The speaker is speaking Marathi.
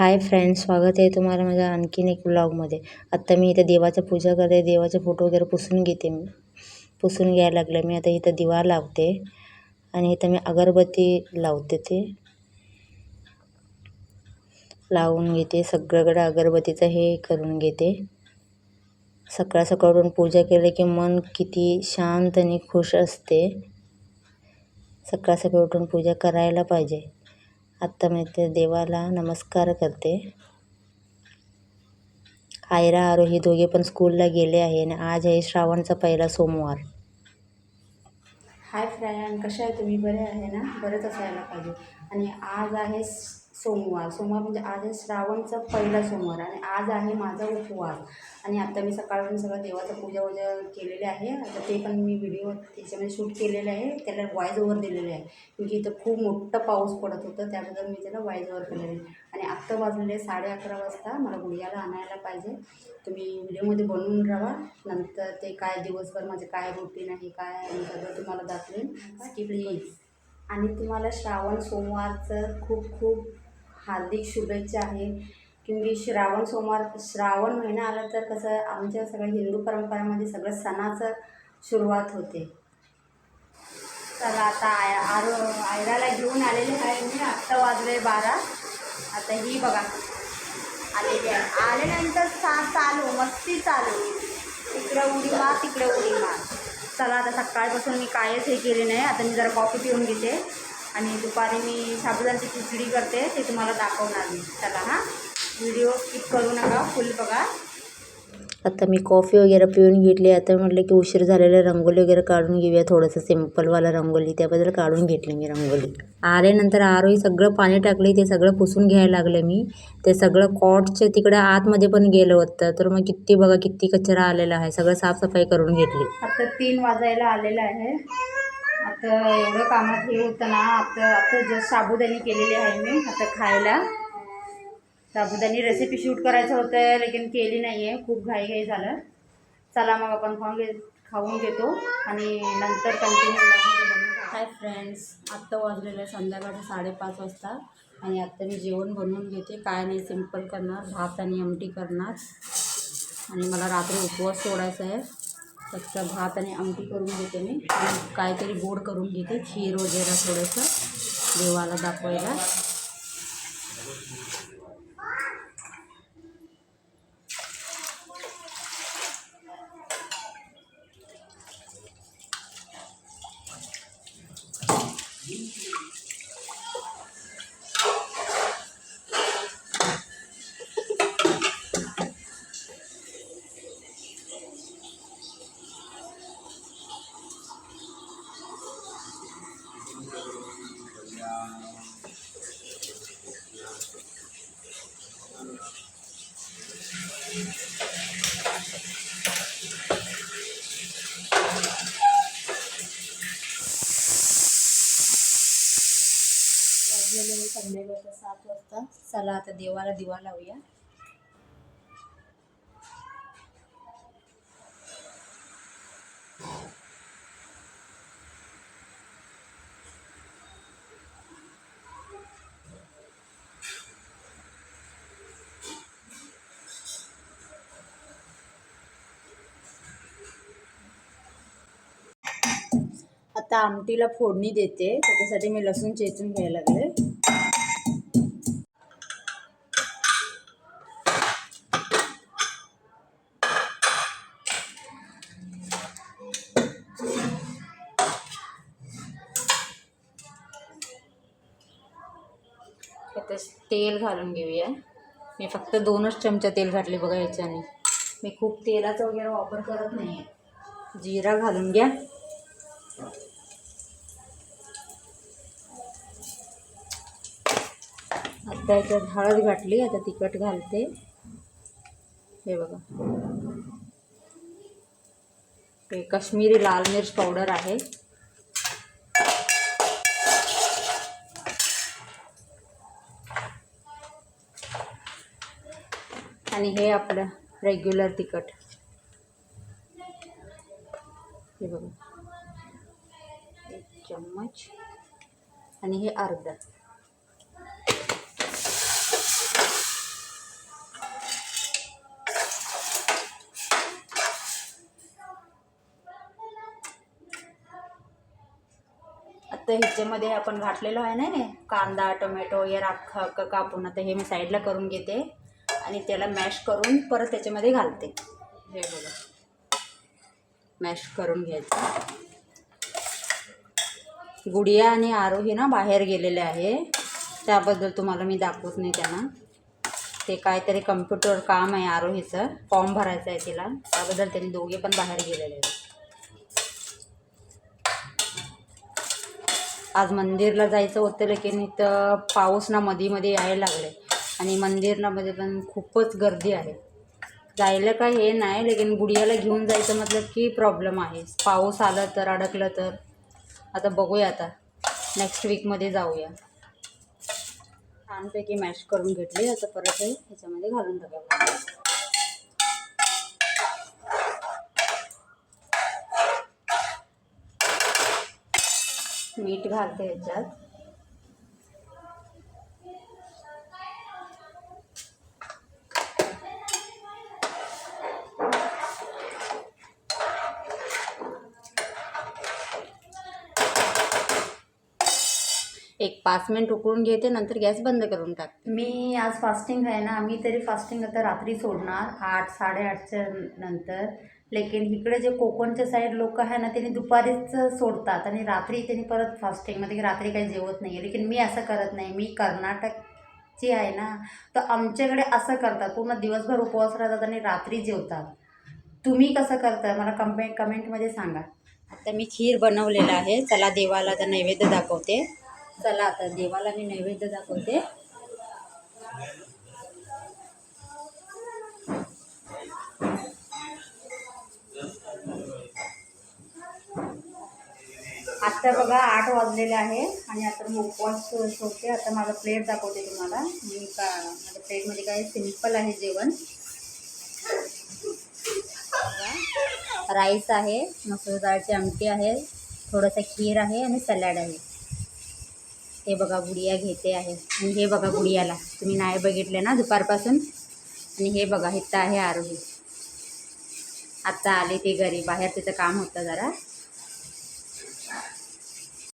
हाय फ्रेंड्स स्वागत आहे तुम्हाला माझ्या आणखीन एक ब्लॉगमध्ये आत्ता मी इथं देवाचं पूजा करते देवाचे फोटो वगैरे पुसून घेते मी. पुसून घ्यायला लागले मी. आता इथं दिवा लावते आणि इथं मी अगरबत्ती लावते ते. लावून घेते सगळीकडे अगरबत्तीचं हे करून घेते. सकाळ सकाळ उठून पूजा केली की मन किती शांत आणि खुश असते. सकाळ सकाळ उठून पूजा करायला पाहिजे. आत्ता मी ते देवाला नमस्कार करते. आयरा आरो हे दोघे पण स्कूलला गेले आहे आणि आज आहे श्रावणचा पहिला सोमवार. हाय फ्रेंड कशा आहे तुम्ही? बरे आहे ना? बरंच असायला पाहिजे. आणि आज आहे सोमवार. सोमवार म्हणजे आज आहे श्रावणचा पहिला सोमवार आणि आज आहे माझा उपवास. आणि आता मी सकाळून सगळं देवाचं पूजा वूजा केलेली आहे. आता ते पण मी व्हिडिओ त्याच्यामध्ये शूट केलेलं आहे. त्याला वॉईज ओव्हर दिलेले आहे. क्योंकि इथं खूप मोठं पाऊस पडत होतं त्याबद्दल मी त्याला वॉईज ओव्हर केलेलं आहे. आणि आत्ता वाजलेले साडे अकरा वाजता मला गुडियाला आणायला पाहिजे. तुम्ही व्हिडिओमध्ये बनवून राहा. नंतर ते काय दिवसभर माझे काय रुटीन आहे काय सगळं तुम्हाला दाखवेन. स्किप प्लीज आणि तुम्हाला श्रावण सोमवारचं खूप खूप हार्दिक शुभेच्छा आहे. की श्रावण सोमवार श्रावण महिना आला तर कसं आमच्या सगळ्या हिंदू परंपरामध्ये सगळं सणाचं सुरुवात होते. तर आता आय आरो आयराला घेऊन आलेले आहे मी. आत्ता वाजले बारा. आता ही बघा. आलेली आहे. आल्यानंतर सा चालू मस्ती चालू. इकडं उडी मार तिकडे उडी मार. चला आता सकाळपासून मी कायच हे केले नाही. आता मी जरा कॉफी पिऊन घेते आणि दुपारी मी साबुदाण्याची खिचडी करते ते तुम्हाला दाखवणार मी. चला हां. व्हिडिओ स्किप करू नका फुल बघा. आता मी कॉफी वगैरे पिऊन घेतली. आता म्हटलं की उशीर झालेलं रंगोली वगैरे काढून घेऊया थोडंसं. सिम्पलवाला रंगोली त्याबद्दल काढून घेतली मी रंगोली. आल्यानंतर आरोही सगळं पाणी टाकले ते सगळं पुसून घ्यायला लागलं मी. ते सगळं कॉटच्या तिकडे आतमध्ये पण गेलं होतं. तर मग किती बघा किती कचरा आलेला आहे. सगळं साफसफाई करून घेतली. आता तीन वाजायला आलेलं आहे. आता एवढं कामात हे होतं ना आता आता जस्ट साबुदाणी केलेली आहे मी आता खायला. साबुदानी रेसिपी शूट करायचं होतं लेकिन केली नाही आहे खूप घाई झालं. चला मग आपण खाऊन घे खाऊन घेतो आणि नंतर कंटिन्यू हाय फ्रेंड्स आत्ता वाजलेलं आहे संध्याकाळचं साडेपाच वाजता आणि आत्ता मी जेवण बनवून घेते. काय नाही सिंपल करणार भात आणि आमटी करणार. आणि मला रात्री उपवास सोडायचा आहे. फक्त भात आणि आमटी करून घेते मी. काहीतरी गोड करून घेते खीर वगैरे थोडंसं देवाला दाखवायला. संध्याकाळचा सात वाजता चला आता देवाला दिवा लावूया आता आमटीला फोडणी देते. त्याच्यासाठी मी लसूण चेचून घ्यायला लागले. आता तेल घालून घेऊया. मी फक्त दोनच चमचा तेल घातले बघा याच्याने. मी खूप तेलाचा वगैरे वापर करत नाही आहे जिरा घालून घ्या. आता याच्यात हळद घातली आता तिखट घालते. हे बघा. हे काश्मीरी लाल मिर्च पावडर आहे. आणि हे आपलं रेग्युलर तिखट. हे बघा. एक चम्मच. आणि हे अर्धा. आता ह्याच्यामध्ये आपण घातलेलो आहे ना कांदा टोमॅटो या राख कापून. आता हे मी साईडला करून घेते. आणि त्याला मॅश करून परत त्याच्यामध्ये घालते. हे बघा. मॅश करून घ्यायचं. गुडिया आणि आरोही ना बाहेर गेलेले आहे. त्याबद्दल तुम्हाला मी दाखवत नाही त्यांना. ते काहीतरी कम्प्युटर काम आहे आरोहीचं फॉर्म भरायचं आहे तिला. त्याबद्दल त्यांनी दोघे पण बाहेर गेलेले आहेत. आज मंदिरला जायचं होतं लेकिन इथं पाऊस ना मध्ये मध्ये यायला लागले आणि मंदिरामध्ये पण खूपच गर्दी आहे. जायला काय हे नाही लेकिन गुडियाला घेऊन जायचं म्हटलं की प्रॉब्लेम आहे. पाऊस आला तर अडकलं तर. आता बघूया आता. नेक्स्ट वीकमध्ये जाऊया. छानपैकी मॅश करून घेतली. आता परत हे ह्याच्यामध्ये घालून टाकायला मीठ घालते ह्याच्यात. एक पाच मिनिट उकळून घेते नंतर गॅस बंद करून टाकते. मी आज फास्टिंग आहे ना मी तरी फास्टिंग आता रात्री सोडणार आठ साडेआठच्या नंतर. लेकिन इकडे जे कोकणच्या साईड लोक आहे ना त्यांनी दुपारीच सोडतात आणि रात्री त्यांनी परत फास्टिंग म्हणजे रात्री काही जेवत नाही लेकिन मी असं करत नाही मी कर्नाटकची आहे ना तर आमच्याकडे असं करतात पूर्ण दिवसभर उपवास राहतात आणि रात्री जेवतात. तुम्ही कसं करता मला कमेंट कमेंटमध्ये सांगा. आता मी खीर बनवलेलं आहे चला देवाला आता नैवेद्य दाखवते. चला आता देवाला मी नैवेद्य दाखवते. आता बघा आठ वाजलेले आहे आणि आता मी उपवास सोडते आता माझा प्लेट दाखवते तुम्हाला. मी का माझ्या प्लेटमध्ये काय सिंपल आहे जेवण. राईस आहे मसूर डाळची आमटी आहे थोडंसं खीर आहे आणि सॅलॅड आहे. हे बघा गुडिया घेते आहे. आणि हे बघा गुडियाला. तुम्ही नाही बघितले ना दुपारपासून? आणि हे बघा इथं आहे आरोही. आत्ता आले ते घरी. बाहेर तिचं काम होतं जरा.